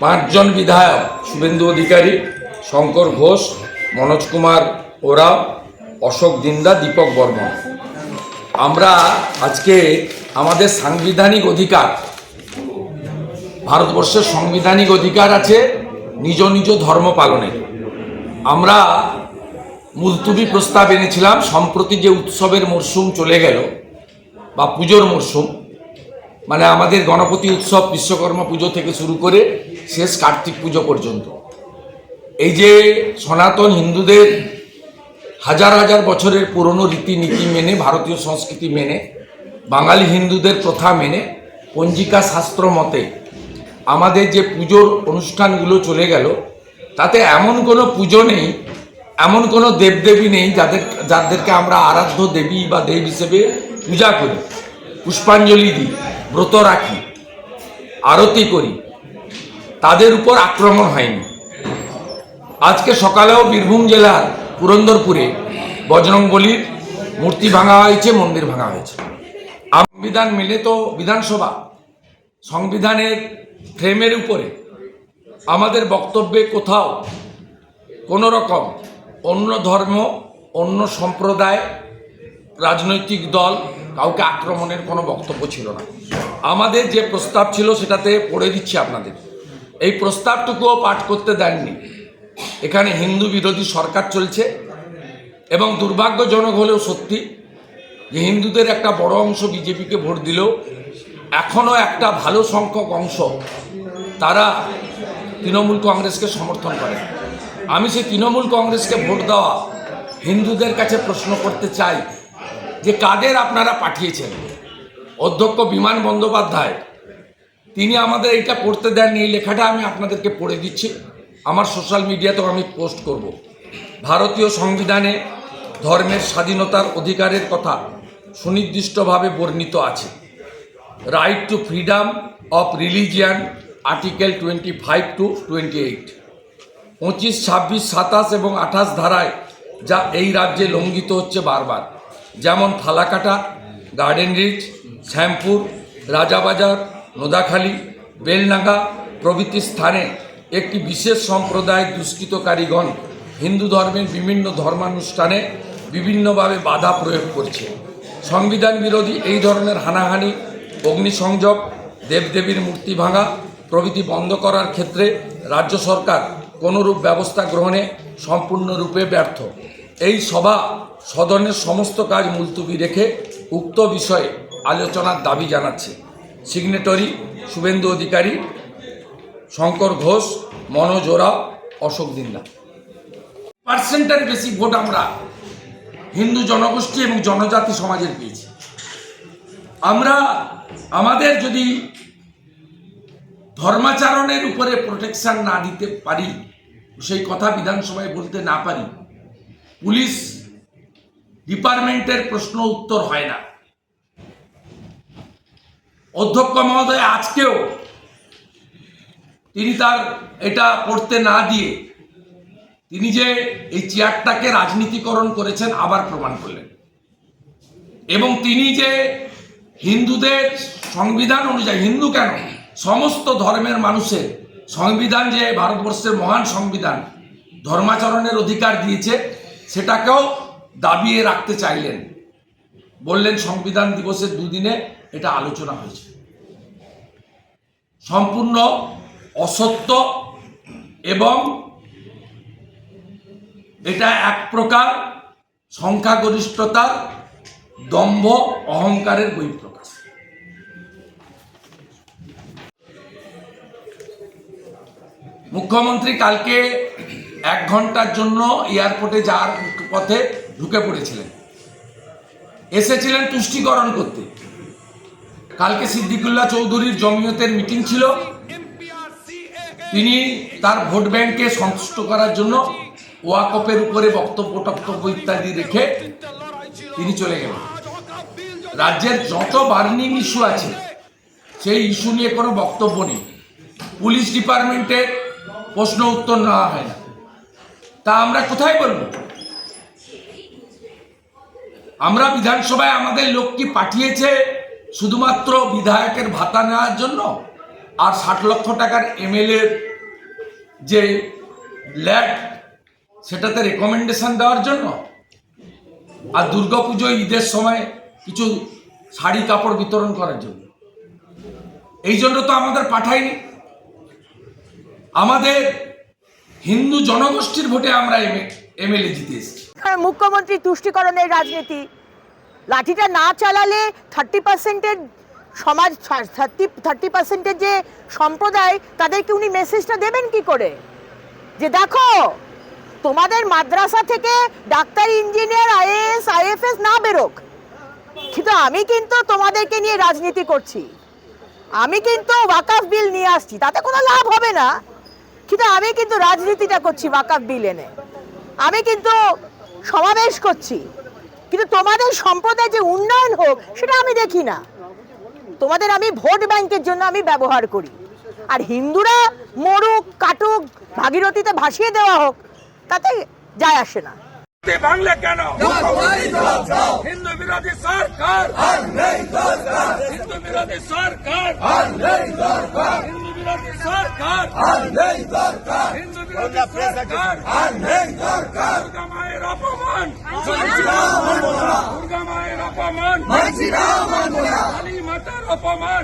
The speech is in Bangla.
পাঁচজন বিধায়ক, শুভেন্দু অধিকারী, শঙ্কর ঘোষ, মনোজ কুমার ওরাও, অশোক দিন্দা দীপক বর্মন। আমরা আজকে আমাদের সাংবিধানিক অধিকার, ভারতবর্ষের সাংবিধানিক অধিকার আছে নিজ নিজ ধর্ম পালনের আমরা মুলতুবি প্রস্তাব এনেছিলাম, সম্প্রতি যে উৎসবের মরশুম চলে গেল, বা পুজোর মরশুম মানে আমাদের গণপতি উৎসব, বিশ্বকর্মা পুজো থেকে শুরু করে শেষ কার্তিক পুজো পর্যন্ত। এই যে সনাতন হিন্দুদের হাজার হাজার বছরের পুরনো রীতিনীতি মেনে, ভারতীয় সংস্কৃতি মেনে, বাঙালি হিন্দুদের প্রথা মেনে, পঞ্জিকা শাস্ত্র মতে আমাদের যে পুজোর অনুষ্ঠানগুলো চলে গেল, তাতে এমন কোনো পুজো নেই, এমন কোনো দেবদেবী নেই যাদের, যাদেরকে আমরা আরাধ্য দেবী বা দেব হিসেবে পূজা করি। পুষ্পাঞ্জলি দিই, ব্রত রাখি, আরতি করি, তাদের উপর আক্রমণ হয়নি। আজকে সকালেও বীরভূম জেলার পুরন্দরপুরে বজরংবলির মূর্তি ভাঙা হয়েছে, মন্দির ভাঙা হয়েছে। সংবিধান মেলে তো বিধানসভা, সংবিধানের ফ্রেমের উপরে আমাদের বক্তব্যে কোথাও কোনো রকম অন্য ধর্ম, অন্য সম্প্রদায়, রাজনৈতিক দল কাউকে আক্রমণের কোনো বক্তব্য ছিল না। আমাদের যে প্রস্তাব ছিল সেটাতে পড়ে দিচ্ছি আপনাদের। এই প্রস্তাবটুকুও পাঠ করতে দেননি। এখানে হিন্দু বিরোধী সরকার চলছে এবং দুর্ভাগ্যজনক হলেও সত্যি যে হিন্দুদের একটা বড় অংশ বিজেপিকে ভোট দিলেও এখনও একটা ভালো সংখ্যক অংশ তারা তৃণমূল কংগ্রেসকে সমর্থন করে। আমি সেই তৃণমূল কংগ্রেসকে ভোট দেওয়া হিন্দুদের কাছে প্রশ্ন করতে চাই যে কাদের আপনারা পাঠিয়েছেন? অধ্যক্ষ বিমান বন্দ্যোপাধ্যায়, তিনি আমাদের এটা পড়তে দেননি, এই লেখাটা আমি আপনাদেরকে পড়ে দিচ্ছি। আমার সোশ্যাল মিডিয়াতেও আমি পোস্ট করব। ভারতীয় সংবিধানে ধর্মের স্বাধীনতার অধিকারের কথা সুনির্দিষ্টভাবে বর্ণিত আছে। Right to freedom of religion article twenty five to twenty eight পঁচিশ, ছাব্বিশ, সাতাশ এবং আঠাশ ধারায় যা এই রাজ্যে লঙ্ঘিত হচ্ছে বারবার। যেমন ফালাকাটা গার্ডেন রিচ, শ্যামপুর, রাজাবাজার, নোদাখালী, বেলনাগা প্রভৃতি স্থানে একটি বিশেষ সম্প্রদায়ের দুষ্কৃতকারীগণ হিন্দু ধর্মের বিভিন্ন ধর্মানুষ্ঠানে বিভিন্নভাবে বাধা প্রয়োগ করছে। সংবিধান বিরোধী এই ধরনের হানাহানি, অগ্নিসংযোগ, দেবদেবীর মূর্তি ভাঙা প্রভৃতি বন্ধ করার ক্ষেত্রে রাজ্য সরকার কোনোরূপ ব্যবস্থা গ্রহণে সম্পূর্ণরূপে ব্যর্থ। এই সভা সদনের সমস্ত কাজ মুলতুবি রেখে উক্ত বিষয়ে আলোচনার দাবি জানাচ্ছে। সিগনেটরি শুভেন্দু অধিকারী, শঙ্কর ঘোষ, মনোজ অশোক দিন্দা পার্সেন্টের বেশি ভোট আমরা হিন্দু জনগোষ্ঠী এবং জনজাতি সমাজের পেয়েছি। আমরা আমাদের যদি ধর্মাচরণের উপরে প্রোটেকশন না দিতে পারি, সেই কথা বিধানসভায় বলতে না পারি পুলিশ ডিপার্টমেন্টের প্রশ্ন উত্তর হয় না। অধ্যক্ষ মহোদয়, আজকেও তিনি তার এটা করতে না দিয়ে তিনি যে এই চেয়ারটাকে রাজনীতিকরণ করেছেন, আবার প্রমাণ করলেন। এবং তিনি যে হিন্দুদের সংবিধান অনুযায়ী, হিন্দু কেন? সমস্ত ধর্মের মানুষের সংবিধান যে ভারতবর্ষের মহান সংবিধান, ধর্মাচরণের অধিকার দিয়েছে সেটাকেও দাবিয়ে রাখতে চাইলেন। বললেন, সংবিধান দিবসের দুদিনে এটা আলোচনা হয়েছে। সম্পূর্ণ অসত্য এবং এটা এক প্রকার সংখ্যাগরিষ্ঠতার, দম্ভ অহংকারের বহিঃপ্রকাশ। মুখ্যমন্ত্রী কালকে এক ঘণ্টার জন্য এয়ারপোর্টে যাওয়ার পথে ঢুকে পড়েছিলেন। এসেছিলেন তুষ্টিকরণ করতে। কালকে সিদ্দিকুল্লাহ চৌধুরীর জমিয়তের মিটিং ছিল। তিনি তার ভোট ব্যাংককে সন্তুষ্ট করার জন্য ওয়াকপের উপরে বক্তব্য, টক্তব্য ইত্যাদি রেখে তিনি চলে গেলেন। রাজ্যের যত বার্নিং ইস্যু আছে, সেই ইস্যু নিয়ে কোনো বক্তব্য নেই। পুলিশ ডিপার্টমেন্টের প্রশ্ন উত্তর নেওয়া হয় না। তা আমরা কোথায় বলব? আমরা বিধানসভায় আমাদের লোক কি পাঠিয়েছে শুধুমাত্র বিধায়কের ভাতা নেওয়ার জন্য আর ষাট লক্ষ টাকার এমএলএর যে ল্যাড সেটাতে রেকমেন্ডেশন দেওয়ার জন্য। আর দুর্গা দুর্গাপুজো ঈদের সময় কিছু শাড়ি কাপড় বিতরণ করার জন্য। এই জন্য তো আমাদের পাঠায়নি। আমাদের হিন্দু জনগোষ্ঠীর ভোটে আমরা এমএলএ জিতে এসেছি। হ্যাঁ, মুখ্যমন্ত্রী তুষ্টিকরণের রাজনীতি। লাঠিটা না চালালে থার্টি পার্সেন্টের সমাজ থার্টি থার্টি পার্সেন্টের যে সম্প্রদায় তাদেরকে উনি মেসেজটা দেবেন কি করে? যে দেখো তোমাদের মাদ্রাসা থেকে ডাক্তার ইঞ্জিনিয়ার আইএএস আইএফএস না বেরোক। কিন্তু আমি কিন্তু তোমাদেরকে নিয়ে রাজনীতি করছি। আমি কিন্তু ওয়াকাফ বিল নিয়ে আসছি তাতে কোনো লাভ হবে না। কিন্তু আমি কিন্তু রাজনীতিটা করছি ওয়াকাফ বিল এনে আমি কিন্তু সমাবেশ করছি। কিন্তু তোমাদের সম্প্রদায় যে উন্নয়ন হোক সেটা আমি দেখি না। তোমাদের আমি ভোট ব্যাংকের জন্য আমি ব্যবহার করি। আর হিন্দুরা মরুক কাটুক ভাগীরথীতে ভাসিয়ে দেওয়া হোক তাতে যায় আসে না। বাংলা কেন? হিন্দু বিরোধী সরকার। হিন্দু বিরোধী সরকার। হিন্দু বিরোধী সরকার হিন্দু বিরোধী সরকার দুর্গা মায়ের অপমান দুর্গা মায়ের অপমান কালী মাতার অপমান